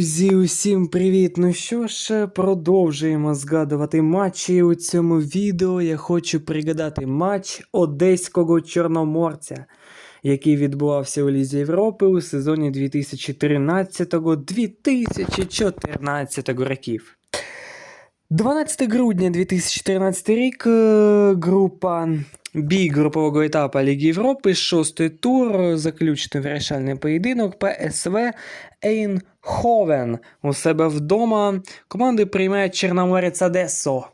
Друзі, усім привіт! Ну що ж, продовжуємо згадувати матчі. У цьому відео я хочу пригадати матч Одеського Чорноморця, який відбувався у Лізі Європи у сезоні 2013-2014 років. 12 грудня 2014 рік е, група Бій групового етапу Ліги Європи, шостий тур, заключний вирішальний поєдинок ПСВ Ейнховен. У себе вдома команди приймає Чорноморець Одесу.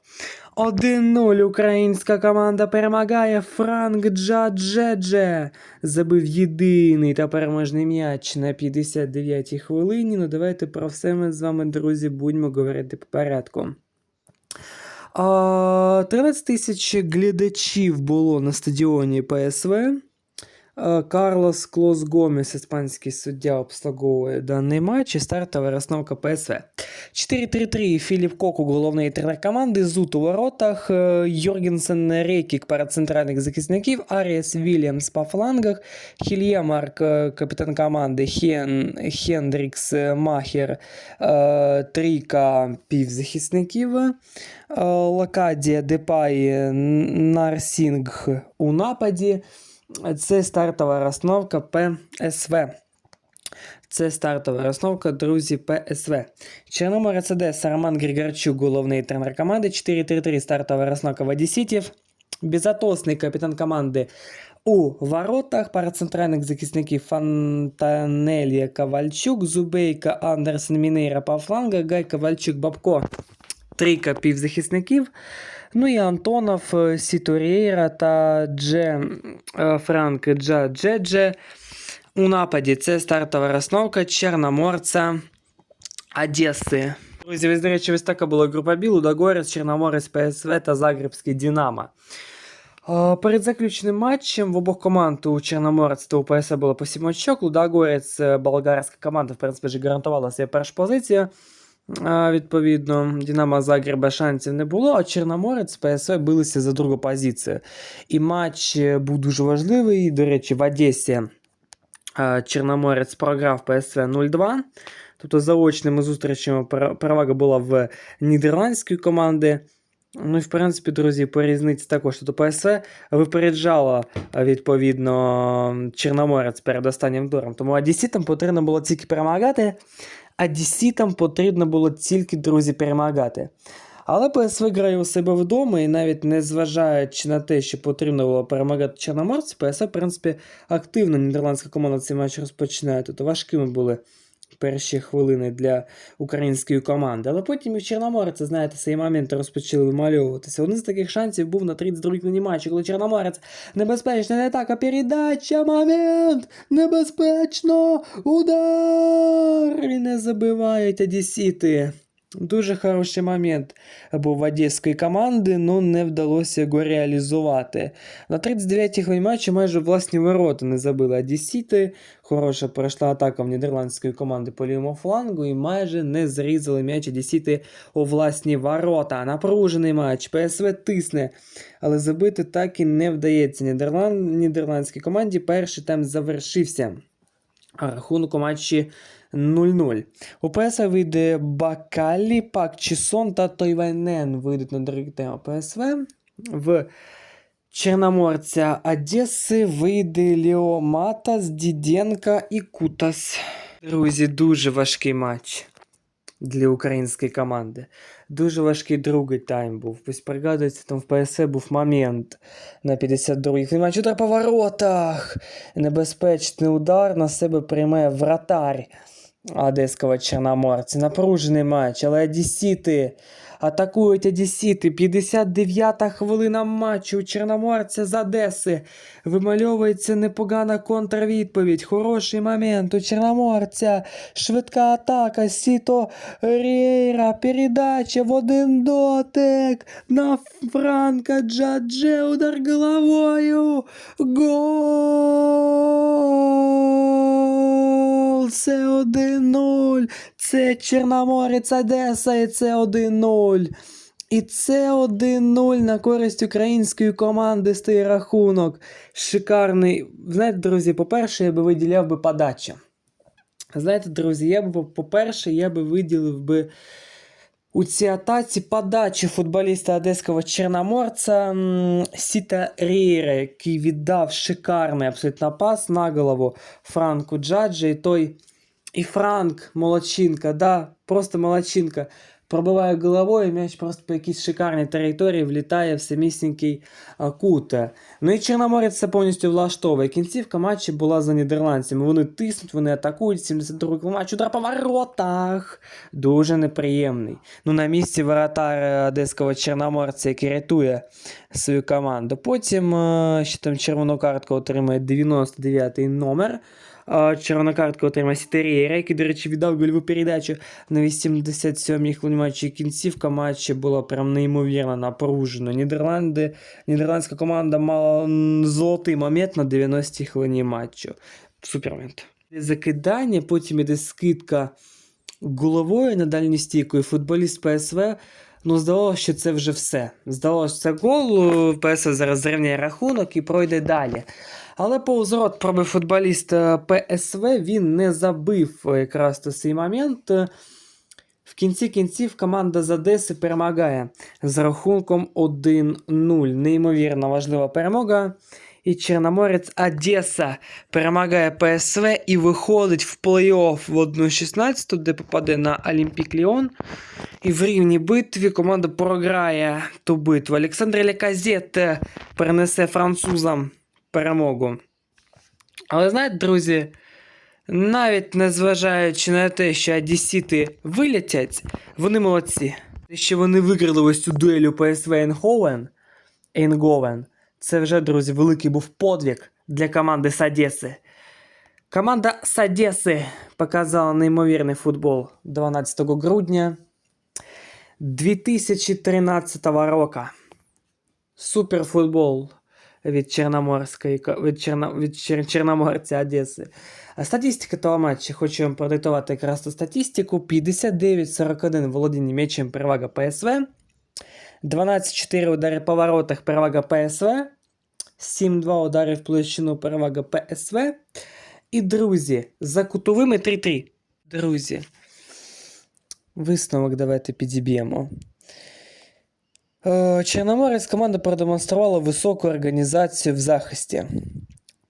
1-0 українська команда перемагає Франк Джаджедже. Забив єдиний та переможний м'яч на 59-й хвилині. Ну давайте про все ми з вами, друзі, будемо говорити по порядку. А, 13 тисяч глядачів було на стадіоні ПСВ. А, Карлос Клос Гомес, іспанський суддя, обслуговує даний матч і стартова розновка ПСВ. 4-3-3 Філіп Коку, головний тренер команди, Зут у воротах, е, Йоргенсен Рейкік перед центральних захисників, Аріас Вільямс по флангах, Хільємарк, е, капітан команди, Хен, Хендрікс е, Махер, е, трійка півзахисників. Е, Лакадія, Депай, Нарсінг у нападі. Це стартова розновка ПСВ. Це стартова розновка, друзі, ПСВ. Чорноморець Одеса, Роман Григорчук, головний тренер команди. 4-3-3 стартова розновка в Одеситів. Безотосний капітан команди у воротах. Пара центральних захисників Фонтанелія Ковальчук, Зубейка, Андерсен Мінейра по флангах, Гай Ковальчук, Бабко. Трійка півзахисників. Ну і Антонов, е, Сітурєйра та Дже е, Франк Джа Джедже. У нападі це стартова розновка Чорноморця Одеси. Друзі, ось, до речі, ось така була група Біл, Удогорець, Чорноморець, ПСВ та Загребський Динамо. Перед заключним матчем в обох команд у Чорноморець та у ПСВ було по 7 очок. Лудогорець, е, болгарська команда, в принципі, гарантувала себе першу позицію. Відповідно, Динамо Загреба шансів не було, а Чорноморець з ПСВ билися за другу позицію. І матч е, був дуже важливий. До речі, в Одесі Чорноморець програв ПСВ 0-2. Тобто заочними зустрічами перевага була в нідерландської команди. Ну і в принципі, друзі, по різниці також тут ПСВ випереджала відповідно Чорноморець перед останнім туром. Тому Одесітам потрібно було тільки перемагати, Одесітам потрібно було тільки, друзі, перемагати. Але ПСВ грає у себе вдома, і навіть не зважаючи на те, що потрібно було перемагати Чорноморці, ПСВ, в принципі, активно нідерландська команда цей матч розпочинає. Тут важкими були перші хвилини для української команди. Але потім і в Чорноморець, знаєте, цей момент розпочали вимальовуватися. Один з таких шансів був на 32-й хвилині матчу, коли Чорноморець небезпечна не атака, передача, момент! Небезпечно! Удар! І не забивають одесіти. Дуже хороший момент був в одеської команди, але не вдалося його реалізувати. На 39-й хвилині матчу майже власні ворота не забили Одесіти. Хороша пройшла атака в нідерландської команди по лівому флангу і майже не зрізали м'яч Одесіти у власні ворота. Напружений матч. ПСВ тисне, але забити так і не вдається Нідерланд... нідерландській команді. Перший тайм завершився. А рахунок у матчі 0-0. У ПСВ вийде Бакалі, Пак Чісон та Тойвайнен вийдуть на директе ОПСВ. ПСВ. В Чорноморця Одеси вийде Ліо Матас, Діденка і Кутас. Друзі, дуже важкий матч для української команди. Дуже важкий другий тайм був. Ось пригадується, там в ПСЕ був момент на 52-й хвилині. Удар по воротах. Небезпечний удар на себе приймає вратарь Одеського Чорноморця. Напружений матч, але Одесіти атакують Одесіти. 59-та хвилина матчу Чорноморця з Одеси. Вимальовується непогана контрвідповідь. Хороший момент у Чорноморця. Швидка атака. Сіто Рейра. Передача в один дотик. На Франка Джадже. Удар головою. Гол! Це 1-0. Це Чорноморець Одеса і це 1-0. І це 1-0 на користь української команди стає рахунок. Шикарний. Знаєте, друзі, по-перше, я би виділяв би подача. Знаєте, друзі, я би, по-перше, я би виділив би у цій атаці подачі футболіста одеського Чорноморця Сіта Рієра, який віддав шикарний абсолютно пас на голову Франку Джаджі. І той і Франк Молодчинка, да, просто Молодчинка. Пробиває головою, м'яч просто по якійсь шикарній території влітає в самісінький кут. Ну і Чорноморець це повністю влаштовує. Кінцівка матчу була за нідерландцями. Вони тиснуть, вони атакують. 72-й матч, удар по воротах. Дуже неприємний. Ну, на місці воротар одеського Чорноморця, який рятує свою команду. Потім е, ще там червону картку отримує 99-й номер. Червона картка отримає Сітерієра, який, до речі, віддав гольову передачу на 87-й хвилині матчу. І Кінцівка матчу була прям неймовірно напружена. Нідерланди, нідерландська команда мала золотий момент на 90-й хвилині матчу. Супер момент. Закидання, потім іде скидка головою на дальню стійку, і футболіст ПСВ. Ну, здавалося, що це вже все. Здавалося, це гол. ПСВ зараз зрівняє рахунок і пройде далі. Але повз рот пробив футболіст е, ПСВ, він не забив е, якраз той цей момент. Е, В кінці кінців команда з Одеси перемагає з рахунком 1-0. Неймовірно важлива перемога. І Чорноморець Одеса перемагає ПСВ і виходить в плей-офф в 1-16, де попаде на Олімпік Ліон. І в рівній битві команда програє ту битву. Олександр Леказет е, перенесе французам перемогу. Але знаєте, друзі, навіть незважаючи на те, що одесіти вилетять, вони молодці. Те, що вони виграли ось цю дуелю ПСВ Ейнховен, Ейнговен, це вже, друзі, великий був подвиг для команди з Одеси. Команда з Одеси показала неймовірний футбол 12 грудня 2013 року. Суперфутбол від Чорноморської від, Чорно, від Чер- Чорноморця Одеси. Статистика того матчу, хочу вам продиктувати якраз ту статистику. 59-41 володіння м'ячем перевага ПСВ. 12-4 удари по воротах перевага ПСВ. 7-2 ударив площину перевага ПСВ. І, друзі, за кутовими 3-3. Друзі, висновок давайте підіб'ємо. Е, Чорноморець команда продемонструвала високу організацію в захисті,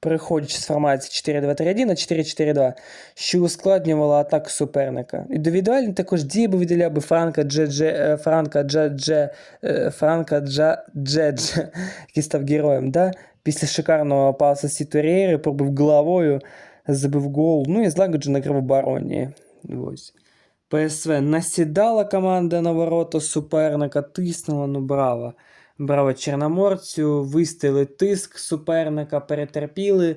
переходячи з формації 4-2-3-1 на 4-4-2, що ускладнювало атаку суперника. Індивідуально також дії би виділяв би Франка Дже-Дже, е, Франка Дже-Дже, е, Франка Дже-Дже, який став героєм, да? Після шикарного паса Сіторєри пробив головою, забив гол, ну і злагоджено грав в. Ось. ПСВ насідала команда на ворота суперника, тиснула, ну браво. Браво Чорноморцю, виставили тиск суперника, перетерпіли,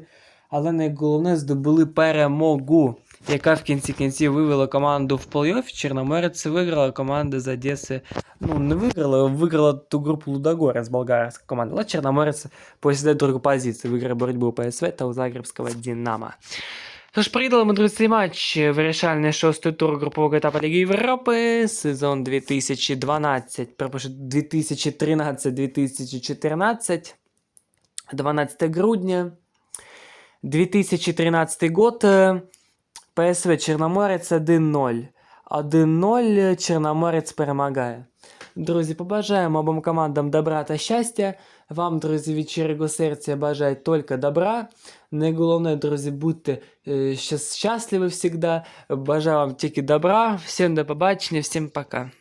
але найголовне здобули перемогу, яка в кінці кінців вивела команду в плей-офф. Чорноморець виграла команда з Одеси. Ну, не виграла, виграла ту групу Лудогора з болгарської команди. Але Чорноморець посідає другу позицію, виграє боротьбу ПСВ та у Загребського Динамо. Тож приїдали ми друзі цей матч вирішальний шостий тур групового етапу Ліги Європи, сезон 2012, перепрошую, 2013-2014, 12 грудня, 2013 год, е, ПСВ Чорноморець 1-0. 1-0 Чорноморець перемагає. Друзі, побажаємо обом командам добра та щастя. Вам, друзі, від щирого серця бажаю тільки добра. Найголовніше, друзі, будьте е, щас- щасливі завжди. Бажаю вам тільки добра. Всім до побачення, всім пока.